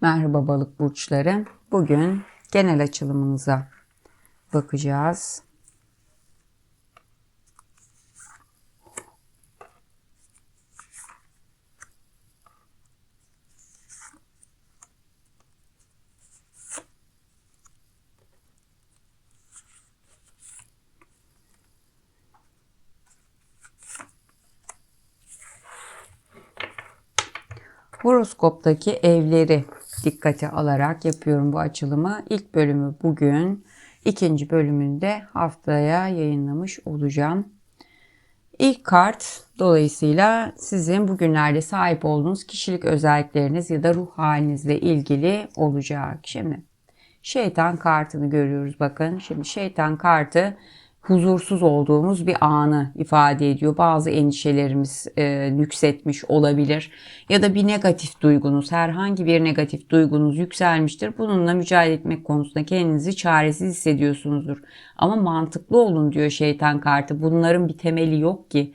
Merhaba balık burçları. Bugün genel açılımınıza bakacağız. Horoskoptaki evleri dikkate alarak yapıyorum bu açılımı. İlk bölümü bugün, ikinci bölümünde haftaya yayınlamış olacağım. İlk kart dolayısıyla sizin bugünlerde sahip olduğunuz kişilik özellikleriniz ya da ruh halinizle ilgili olacak. Şimdi şeytan kartını görüyoruz bakın. Şimdi şeytan kartı huzursuz olduğumuz bir anı ifade ediyor. Bazı endişelerimiz e, yükseltmiş olabilir ya da bir negatif duygunuz, herhangi bir negatif duygunuz yükselmiştir. Bununla mücadele etmek konusunda kendinizi çaresiz hissediyorsunuzdur. Ama mantıklı olun diyor şeytan kartı. Bunların bir temeli yok ki.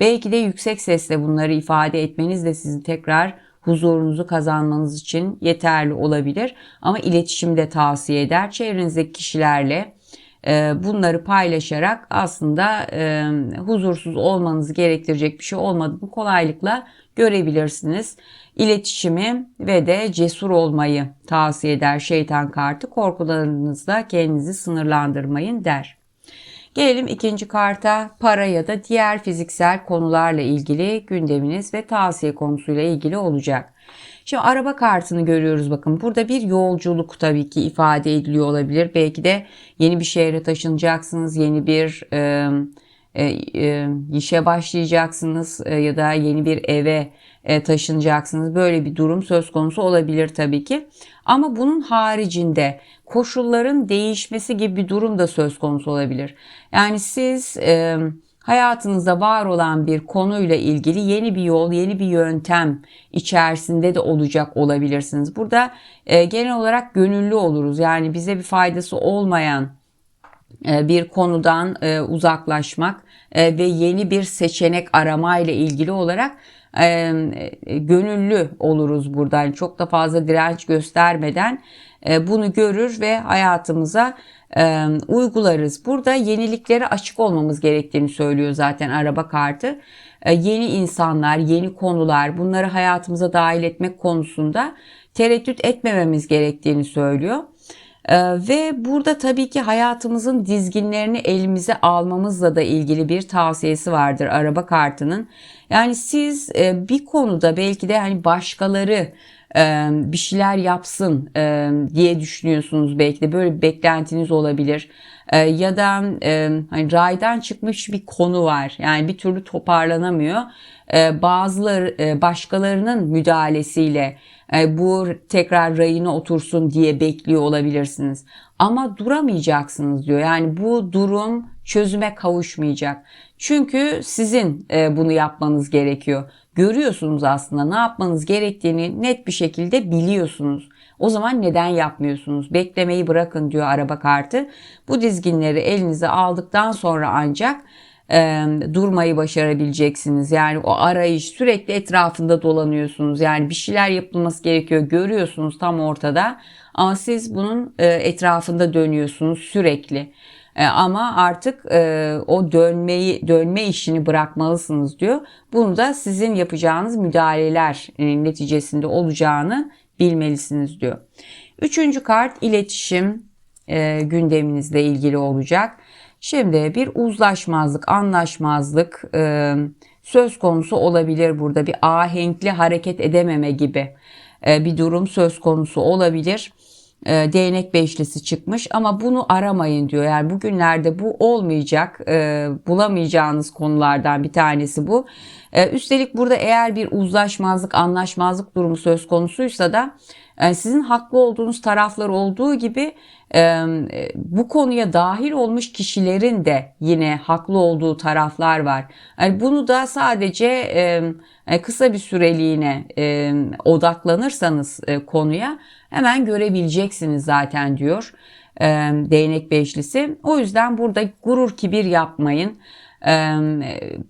Belki de yüksek sesle bunları ifade etmeniz de sizin tekrar huzurunuzu kazanmanız için yeterli olabilir. Ama iletişimde tavsiye eder. Çevrenizdeki kişilerle bunları paylaşarak aslında e, huzursuz olmanızı gerektirecek bir şey olmadığını kolaylıkla görebilirsiniz. İletişimi ve de cesur olmayı tavsiye eder şeytan kartı. Korkularınızda kendinizi sınırlandırmayın der. Gelelim ikinci karta para ya da diğer fiziksel konularla ilgili gündeminiz ve tavsiye konusuyla ilgili olacak. Şimdi araba kartını görüyoruz bakın. Burada bir yolculuk tabii ki ifade ediliyor olabilir. Belki de yeni bir şehre taşınacaksınız. Yeni bir e, e, işe başlayacaksınız e, ya da yeni bir eve e, taşınacaksınız. Böyle bir durum söz konusu olabilir tabii ki. Ama bunun haricinde koşulların değişmesi gibi bir durum da söz konusu olabilir. Yani siz e, hayatınızda var olan bir konuyla ilgili yeni bir yol, yeni bir yöntem içerisinde de olacak olabilirsiniz. Burada e, genel olarak gönüllü oluruz. Yani bize bir faydası olmayan e, bir konudan e, uzaklaşmak e, ve yeni bir seçenek aramayla ilgili olarak e, gönüllü oluruz burada. Yani çok da fazla direnç göstermeden e, bunu görür ve hayatımıza e, uygularız. Burada yeniliklere açık olmamız gerektiğini söylüyor zaten araba kartı. E, yeni insanlar, yeni konular bunları hayatımıza dahil etmek konusunda tereddüt etmememiz gerektiğini söylüyor. Ee, ve burada tabii ki hayatımızın dizginlerini elimize almamızla da ilgili bir tavsiyesi vardır araba kartının. Yani siz e, bir konuda belki de hani başkaları bir şeyler yapsın diye düşünüyorsunuz belki de böyle bir beklentiniz olabilir. Ya da hani raydan çıkmış bir konu var yani bir türlü toparlanamıyor. Bazıları başkalarının müdahalesiyle bu tekrar rayına otursun diye bekliyor olabilirsiniz. Ama duramayacaksınız diyor. Yani bu durum çözüme kavuşmayacak. Çünkü sizin bunu yapmanız gerekiyor. Görüyorsunuz aslında ne yapmanız gerektiğini net bir şekilde biliyorsunuz. O zaman neden yapmıyorsunuz? Beklemeyi bırakın diyor araba kartı. Bu dizginleri elinize aldıktan sonra ancak e, durmayı başarabileceksiniz. Yani o arayış sürekli etrafında dolanıyorsunuz. Yani bir şeyler yapılması gerekiyor görüyorsunuz tam ortada ama siz bunun e, etrafında dönüyorsunuz sürekli. E, ama artık e, o dönmeyi dönme işini bırakmalısınız diyor. Bunu da sizin yapacağınız müdahaleler e, neticesinde olacağını bilmelisiniz diyor. Üçüncü kart iletişim gündeminizle ilgili olacak. Şimdi bir uzlaşmazlık, anlaşmazlık söz konusu olabilir burada. Bir ahenkli hareket edememe gibi bir durum söz konusu olabilir. E, değnek beşlisi çıkmış ama bunu aramayın diyor. Yani bugünlerde bu olmayacak, e, bulamayacağınız konulardan bir tanesi bu. E, üstelik burada eğer bir uzlaşmazlık, anlaşmazlık durumu söz konusuysa da sizin haklı olduğunuz taraflar olduğu gibi e, bu konuya dahil olmuş kişilerin de yine haklı olduğu taraflar var. Bunu da sadece e, kısa bir süreliğine odaklanırsanız konuya hemen görebileceksiniz zaten diyor değnek beşlisi. O yüzden burada gurur kibir yapmayın. Ee,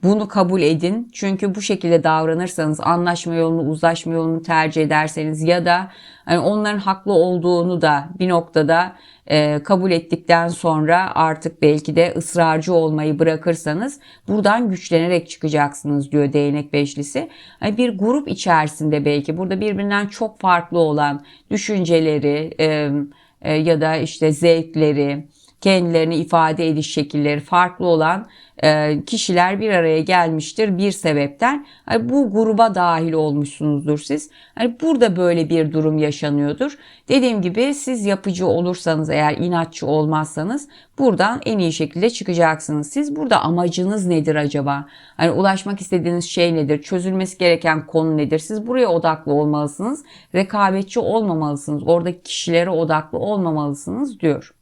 bunu kabul edin. Çünkü bu şekilde davranırsanız anlaşma yolunu, uzlaşma yolunu tercih ederseniz ya da hani onların haklı olduğunu da bir noktada e, kabul ettikten sonra artık belki de ısrarcı olmayı bırakırsanız buradan güçlenerek çıkacaksınız diyor değnek beşlisi. Yani bir grup içerisinde belki burada birbirinden çok farklı olan düşünceleri e, e, ya da işte zevkleri, kendilerini ifade ediş şekilleri farklı olan e, kişiler bir araya gelmiştir bir sebepten. Bu gruba dahil olmuşsunuzdur siz. Yani burada böyle bir durum yaşanıyordur. Dediğim gibi siz yapıcı olursanız eğer inatçı olmazsanız buradan en iyi şekilde çıkacaksınız. Siz burada amacınız nedir acaba? Hani ulaşmak istediğiniz şey nedir? Çözülmesi gereken konu nedir? Siz buraya odaklı olmalısınız. Rekabetçi olmamalısınız. Oradaki kişilere odaklı olmamalısınız diyor.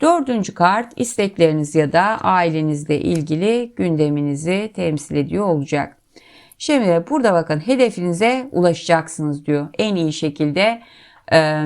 Dördüncü kart istekleriniz ya da ailenizle ilgili gündeminizi temsil ediyor olacak. Şimdi burada bakın hedefinize ulaşacaksınız diyor. En iyi şekilde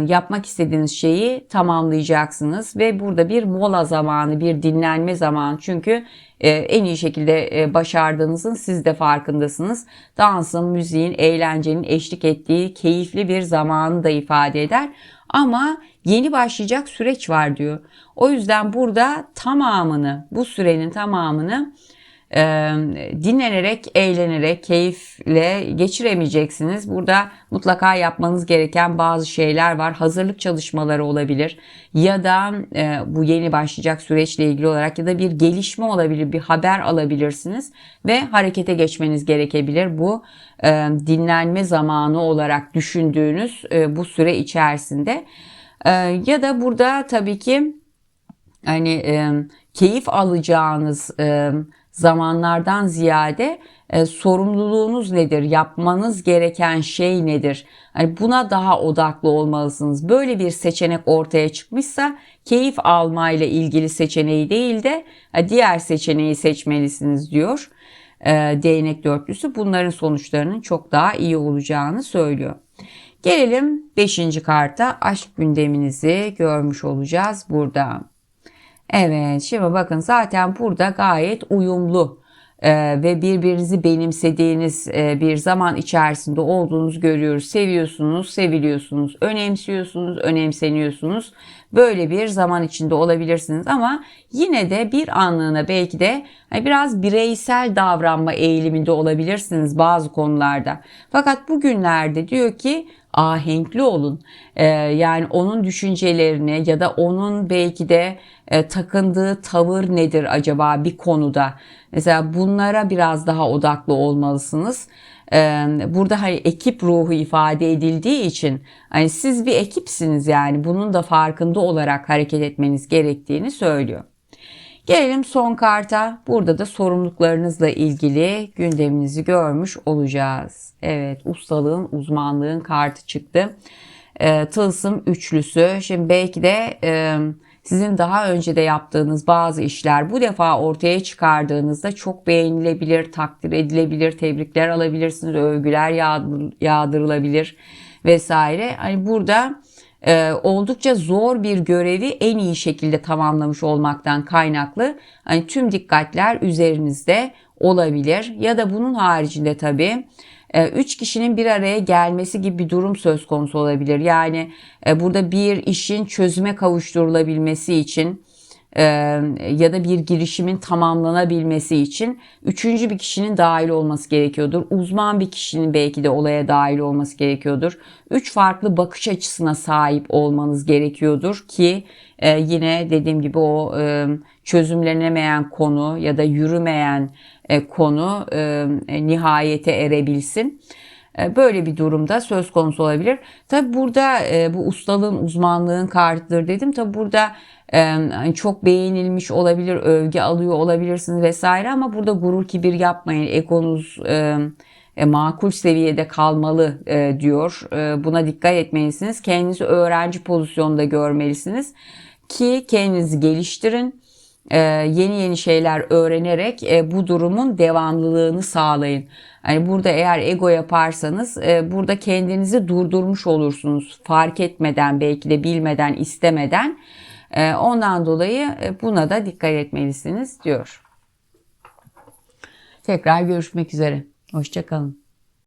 yapmak istediğiniz şeyi tamamlayacaksınız ve burada bir mola zamanı, bir dinlenme zamanı. Çünkü e, en iyi şekilde e, başardığınızın siz de farkındasınız. Dansın, müziğin, eğlencenin eşlik ettiği keyifli bir zamanı da ifade eder. Ama yeni başlayacak süreç var diyor. O yüzden burada tamamını, bu sürenin tamamını e, dinlenerek, eğlenerek, keyifle geçiremeyeceksiniz. Burada mutlaka yapmanız gereken bazı şeyler var. Hazırlık çalışmaları olabilir ya da bu yeni başlayacak süreçle ilgili olarak ya da bir gelişme olabilir, bir haber alabilirsiniz ve harekete geçmeniz gerekebilir. Bu dinlenme zamanı olarak düşündüğünüz bu süre içerisinde. Ya da burada tabii ki hani keyif alacağınız zamanlardan ziyade e, sorumluluğunuz nedir? Yapmanız gereken şey nedir? Yani buna daha odaklı olmalısınız. Böyle bir seçenek ortaya çıkmışsa keyif almayla ilgili seçeneği değil de diğer seçeneği seçmelisiniz diyor. E, değnek dörtlüsü bunların sonuçlarının çok daha iyi olacağını söylüyor. Gelelim 5. karta aşk gündeminizi görmüş olacağız burada. Evet şimdi bakın zaten burada gayet uyumlu e, ve birbirinizi benimsediğiniz e, bir zaman içerisinde olduğunuzu görüyoruz. Seviyorsunuz, seviliyorsunuz, önemsiyorsunuz, önemseniyorsunuz. Böyle bir zaman içinde olabilirsiniz ama yine de bir anlığına belki de hani biraz bireysel davranma eğiliminde olabilirsiniz bazı konularda. Fakat bugünlerde diyor ki ahenkli olun. Ee, yani onun düşüncelerini ya da onun belki de e, takındığı tavır nedir acaba bir konuda? Mesela bunlara biraz daha odaklı olmalısınız. Ee, burada hani ekip ruhu ifade edildiği için hani siz bir ekipsiniz yani bunun da farkında olarak hareket etmeniz gerektiğini söylüyor. Gelelim son karta. Burada da sorumluluklarınızla ilgili gündeminizi görmüş olacağız. Evet ustalığın, uzmanlığın kartı çıktı. E, tılsım üçlüsü. Şimdi belki de e, sizin daha önce de yaptığınız bazı işler bu defa ortaya çıkardığınızda çok beğenilebilir, takdir edilebilir, tebrikler alabilirsiniz, övgüler yağdır, yağdırılabilir vesaire. Hani burada e, oldukça zor bir görevi en iyi şekilde tamamlamış olmaktan kaynaklı hani tüm dikkatler üzerinizde olabilir ya da bunun haricinde tabii e, üç kişinin bir araya gelmesi gibi bir durum söz konusu olabilir. Yani e, burada bir işin çözüme kavuşturulabilmesi için ya da bir girişimin tamamlanabilmesi için üçüncü bir kişinin dahil olması gerekiyordur. Uzman bir kişinin belki de olaya dahil olması gerekiyordur. Üç farklı bakış açısına sahip olmanız gerekiyordur ki yine dediğim gibi o çözümlenemeyen konu ya da yürümeyen konu nihayete erebilsin. Böyle bir durumda söz konusu olabilir. Tabi burada bu ustalığın, uzmanlığın kartıdır dedim. Tabi burada çok beğenilmiş olabilir, övgü alıyor olabilirsiniz vesaire ama burada gurur kibir yapmayın. Egonuz makul seviyede kalmalı diyor. Buna dikkat etmelisiniz. Kendinizi öğrenci pozisyonunda görmelisiniz ki kendinizi geliştirin e, yeni yeni şeyler öğrenerek e, bu durumun devamlılığını sağlayın. Yani burada eğer ego yaparsanız e, burada kendinizi durdurmuş olursunuz. Fark etmeden belki de bilmeden istemeden. Ee, ondan dolayı e, buna da dikkat etmelisiniz diyor. Tekrar görüşmek üzere. Hoşçakalın.